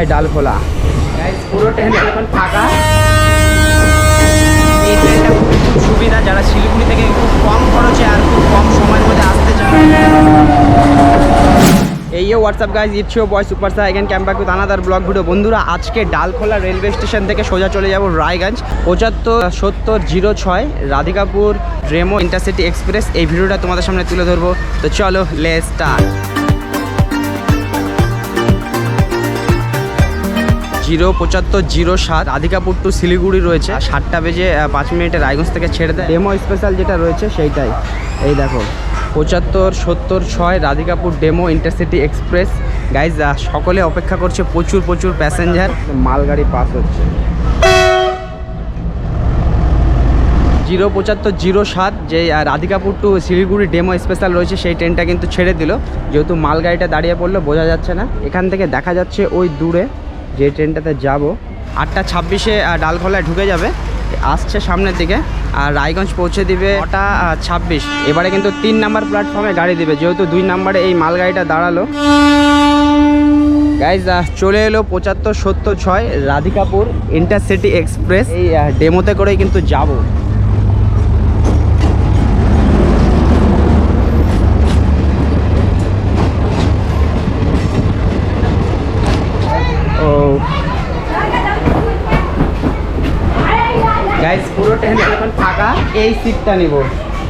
By Dalkhola Guys, পুরো train এখন ফাঁকা। এই ট্রেনটা খুব সুবিধা যারা শিলিগুড়ি থেকে খুব কম খরচে আর খুব কম সময়ের মধ্যে আসতে চান এই WhatsApp guys it's you boy super star again came back with another vlog video বন্ধুরা আজকে ডালখোলা রেলওয়ে স্টেশন থেকে সোজা চলে যাব রায়গঞ্জ। পঁচাত্তর সত্তর জিরো ছয় রাধিকাপুর রেমো ইন্টারসিটি এক্সপ্রেস এই ভিডিওটা তোমাদের সামনে তুলে ধরবো। তো চলো লে স্টার্ট জিরো পঁচাত্তর জিরো সাত। রাধিকাপুর টু শিলিগুড়ি রয়েছে। সাতটা বেজে পাঁচ মিনিটে রায়গঞ্জ থেকে ছেড়ে দেয়। ডেমো স্পেশাল যেটা রয়েছে সেইটাই। এই দেখো, পঁচাত্তর, সত্তর, ছয়, Radhikapur DEMU intercity express guys সকলে অপেক্ষা করছে, প্রচুর প্রচুর প্যাসেঞ্জার মালগাড়ি পাস হচ্ছে। জিরো পঁচাত্তর, জিরো সাত, যে Radhikapur to Siliguri DEMU special রয়েছে, সেই ট্রেনটা কিন্তু ছেড়ে দিল। যেহেতু মালগাড়িটা দাঁড়িয়ে পড়ল, বোঝা যাচ্ছে না। এখান থেকে দেখা যাচ্ছে ওই দূরে। যে ট্রেনটাতে যাব আটটা ছাব্বিশে ডালখোলায় ঢুকে যাবে। আসছে সামনের দিকে আর রায়গঞ্জ পৌঁছে দিবে আহ, ছাব্বিশ। এবারে কিন্তু তিন নাম্বার প্ল্যাটফর্মে গাড়ি দিবে যেহেতু দুই নাম্বারে এই মালগাড়িটা দাঁড়াল। গাইজ চলে এলো পঁচাত্তর সত্তর ছয় রাধিকাপুর ইন্টারসিটি এক্সপ্রেস। এই ডেমোতে করেই কিন্তু যাব। গাইস পুরো ট্রেন এখন ফাঁকা, এই সিটটা নিব।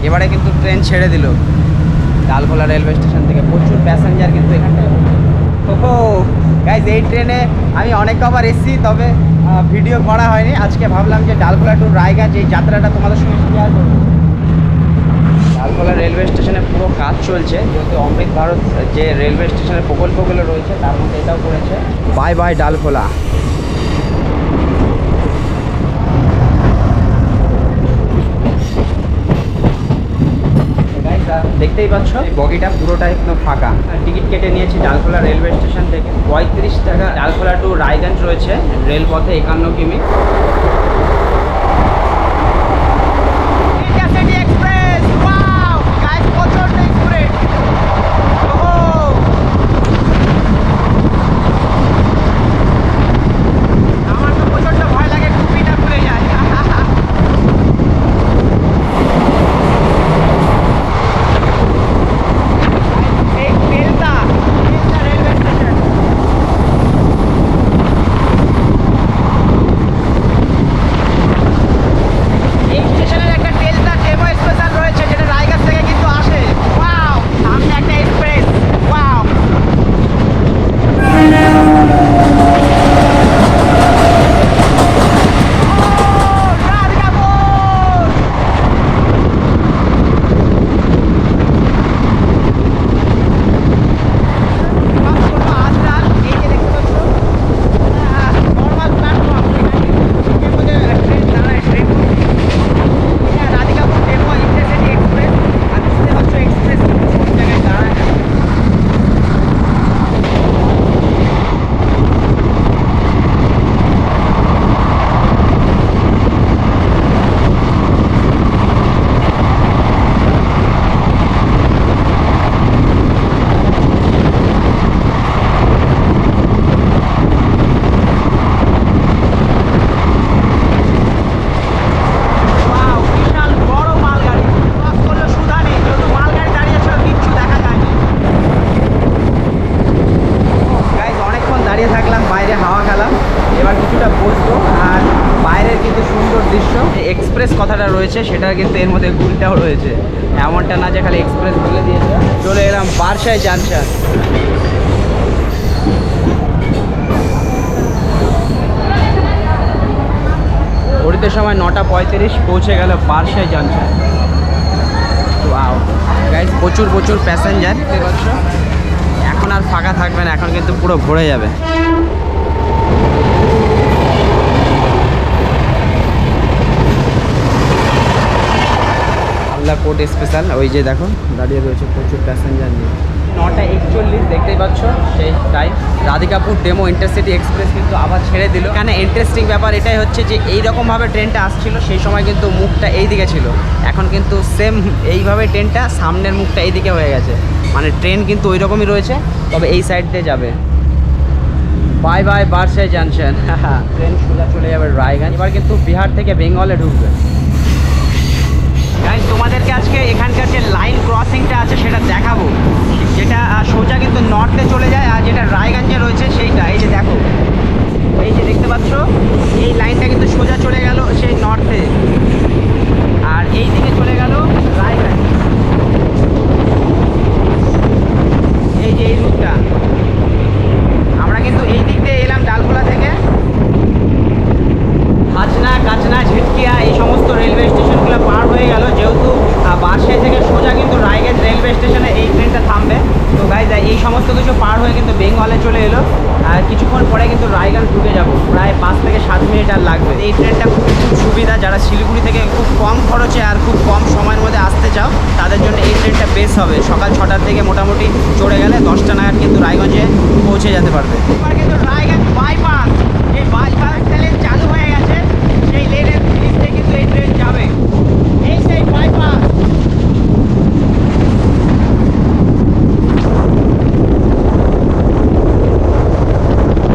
এবারে কিন্তু ট্রেন ছেড়ে দিল। ডালখোলা রেলওয়ে স্টেশন থেকে প্রচুর প্যাসেঞ্জার কিন্তু এখানটায় ওহো গাইজ এই ট্রেনে আমি অনেক কবার এসেছি, তবে ভিডিও করা হয়নি। আজকে ভাবলাম যে ডালখোলা টু রায়গঞ্জ এই যাত্রাটা তোমাদের সঙ্গে শেয়ার করব। ডালখোলা রেলওয়ে স্টেশনে পুরো কাজ চলছে। যেহেতু অমৃত ভারত যে রেলওয়ে স্টেশনের প্রকল্পগুলো রয়েছে, তার মধ্যে এটাও করেছে। বাই বাই ডালখোলা দেখতেই পাচ্ছ, এই বগিটা পুরোটা একদম ফাঁকা। টিকিট কেটে নিয়েছি ডালখোলা রেলওয়ে স্টেশন থেকে। পঁয়ত্রিশ টাকা, ডালখোলা টু রায়গঞ্জ রয়েছে, রেলপথে একান্ন কিমি Intercity Express! Wow! Guys, প্রচণ্ড স্পিড আমার তো প্রচণ্ড ভয় লাগে টুপিটা খুলে যায় এই বেলদা বেলদা রেলওয়ে স্টেশন এই স্টেশনের একটা টেলটা ডেমো স্পেশাল রয়েছে যেটা রায়গঞ্জ থেকে কিন্তু আসে ওয়াও সামনে একটা এক্সপ্রেস ওয়াও নর্মাল প্ল্যাটফর্ম এখানে মধ্যে ট্রেন দাঁড়ায় ট্রেন হ্যাঁ রাধিকাপুর ডেমো ইন্টারসিটি এক্সপ্রেস আর বুঝতে পারছ এক্সপ্রেস কিন্তু সব জায়গায় দাঁড়ায় না ওয়াও বিশাল বড় মালগাড়ি ক্রস করলে সুধা নেই যেহেতু মালগাড়ি দাঁড়িয়ে ছিল কিচ্ছু দেখা যায়নি গাইজ অনেকক্ষণ দাঁড়িয়ে থাকলাম বাইরে হাওয়া খেলাম এবার কিছুটা বসবো আর বাইরের কিন্তু সুন্দর দৃশ্য। এক্সপ্রেস কথাটা রয়েছে, সেটা কিন্তু এর মধ্যে গুলটাও রয়েছে। এমনটা না যে খালি এক্সপ্রেস বলে দিয়েছে। চলে এলাম বারসায় জাংশন ঘড়িতে সময় নটা পঁয়ত্রিশ, পৌঁছে গেল বারসায় গাইজ প্রচুর প্রচুর প্যাসেঞ্জার এখন আর ফাঁকা থাকবে না, এখন কিন্তু পুরো ভরে যাবে। আল্লাহ স্পেশাল ওই যে দেখো দাঁড়িয়ে রয়েছে প্রচুর প্যাসেঞ্জার নিয়ে। নটা একচল্লিশ, দেখতেই পাচ্ছ, সেই time Radhikapur DEMU intercity express কিন্তু আবার ছেড়ে দিল। এখানে ইন্টারেস্টিং ব্যাপার এটাই হচ্ছে যে এই রকমভাবে ট্রেনটা আসছিল, সেই সময় কিন্তু মুখটা এই দিকে ছিল। এখন কিন্তু সেম এইভাবে ট্রেনটা সামনের মুখটা এই দিকে হয়ে গেছে। মানে ট্রেন কিন্তু ওই রকমই রয়েছে, তবে এই সাইড দিয়ে যাবে। Bye bye Barsoi junction train সোজা চলে যাবে রায়গঞ্জ। এবার কিন্তু বিহার থেকে বেঙ্গলে ঢুকবে। গাইজ তোমাদেরকে আজকে এখানকার যে লাইন ক্রসিংটা আছে সেটা দেখাবো। যেটা সোজা কিন্তু নর্থে চলে যায়, আর যেটা রায়গঞ্জে রয়েছে সেইটা। এই যে দেখো এই যে দেখতে পাচ্ছ এই লাইনটা কিন্তু সোজা চলে গেল সেই নর্থে আর এই দিকে চলে গেল রায়গঞ্জ এই যে এই রুটটা আমরা কিন্তু এই দিক দিয়ে এলাম ডালখোলা থেকে হাজনা কাচনা ঝিটকিয়া এই সমস্ত রেলওয়ে স্টেশনগুলো পার হয়ে গেল যেহেতু আহ, বাসে থেকে সোজা কিন্তু রায়গঞ্জ রেলওয়ে স্টেশনে এই ট্রেনটা থামবে তো গাইজ এই সমস্ত কিছু পার হয়ে কিন্তু বেঙ্গলে চলে এলো আর কিছুক্ষণ পরে কিন্তু রায়গঞ্জ ঢুকে যাব প্রায় সাত মিনিট আর লাগবে। এই ট্রেনটা খুব খুব সুবিধা, যারা শিলিগুড়ি থেকে খুব কম খরচে আর খুব কম সময়ের মধ্যে আসতে চাও, তাদের জন্য এই ট্রেনটা বেশ হবে। সকাল ছটার থেকে মোটামুটি চড়ে গেলে দশটা নাগাদ কিন্তু রায়গঞ্জে পৌঁছে যেতে পারবে এবার কিন্তু রায়গঞ্জ বাইপাস এই বাইপাস লেন চালু হয়ে গেছে সেই লেনের ব্রিজ থেকে কিন্তু এই ট্রেন যাবে এই সেই বাইপাস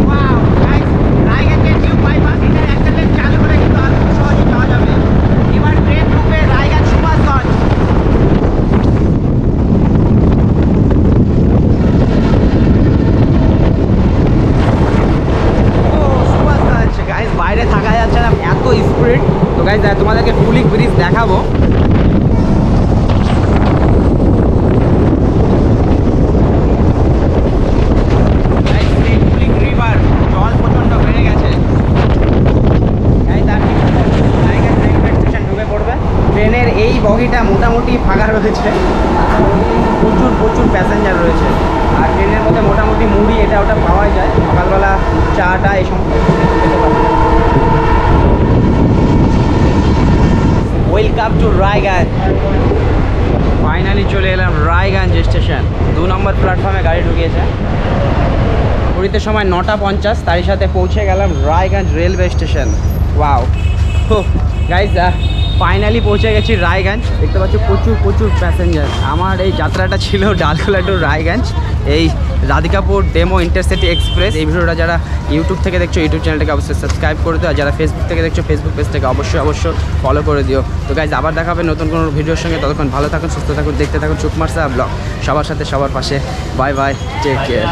Wow, guys, রায়গঞ্জের নিউ বাইপাস এটার একটা লেন চালু করে কিন্তু আর খুব সহজে যাওয়া যাবে এবার ট্রেন ঢুকবে রায়গঞ্জ সুভাষগঞ্জ ও সুভাষগঞ্জ গাইজ বাইরে থাকা যাচ্ছে না এত স্পিড তো গাইজ তোমাদেরকে পুলিশ ব্রিজ দেখাবো Guys, এই পুলিশ রিভার জল প্রচণ্ড বেড়ে গেছে গাইজ আর কিছু না, রায়গঞ্জ রেলওয়ে স্টেশন ঢুকে পড়বে ট্রেনের এই বগিটা মোটামুটি ফাঁকা রয়েছে। প্রচুর প্রচুর প্যাসেঞ্জার রয়েছে। আর ট্রেনের মধ্যে মোটামুটি মুড়ি, এটা ওটা পাওয়া যায়। সকালবেলা চাটা এই সমস্ত খেতে পারবে ওয়েলকাম টু রায়গঞ্জ ফাইনালি চলে এলাম রায়গঞ্জ স্টেশন দু নম্বর প্ল্যাটফর্মে গাড়ি ঢুকিয়েছে। পুরীতে সময় নটা পঞ্চাশ, তারই সাথে পৌঁছে গেলাম Raiganj railway station wow guys finally পৌঁছে গেছি রায়গঞ্জ। দেখতে পাচ্ছ প্রচুর প্রচুর প্যাসেঞ্জার আমার এই যাত্রাটা ছিল ডালখোলা টু রায়গঞ্জ। এই রাধিকাপুর ডেমো ইন্টারসিটি এক্সপ্রেস এই ভিডিওটা যারা ইউটিউব থেকে দেখছ ইউটিউব চ্যানেলটাকে অবশ্যই সাবস্ক্রাইব করে দিও। আর যারা ফেসবুক থেকে দেখছ ফেসবুক পেজটাকে অবশ্যই অবশ্যই ফলো করে দিও। তো গাইজ আবার দেখাবে নতুন কোনো ভিডিওর সঙ্গে। ততক্ষণ ভালো থাকুন, সুস্থ থাকুন, দেখতে থাকুন চুকমার সাহা ব্লগ সবার সাথে, সবার পাশে। Bye bye take care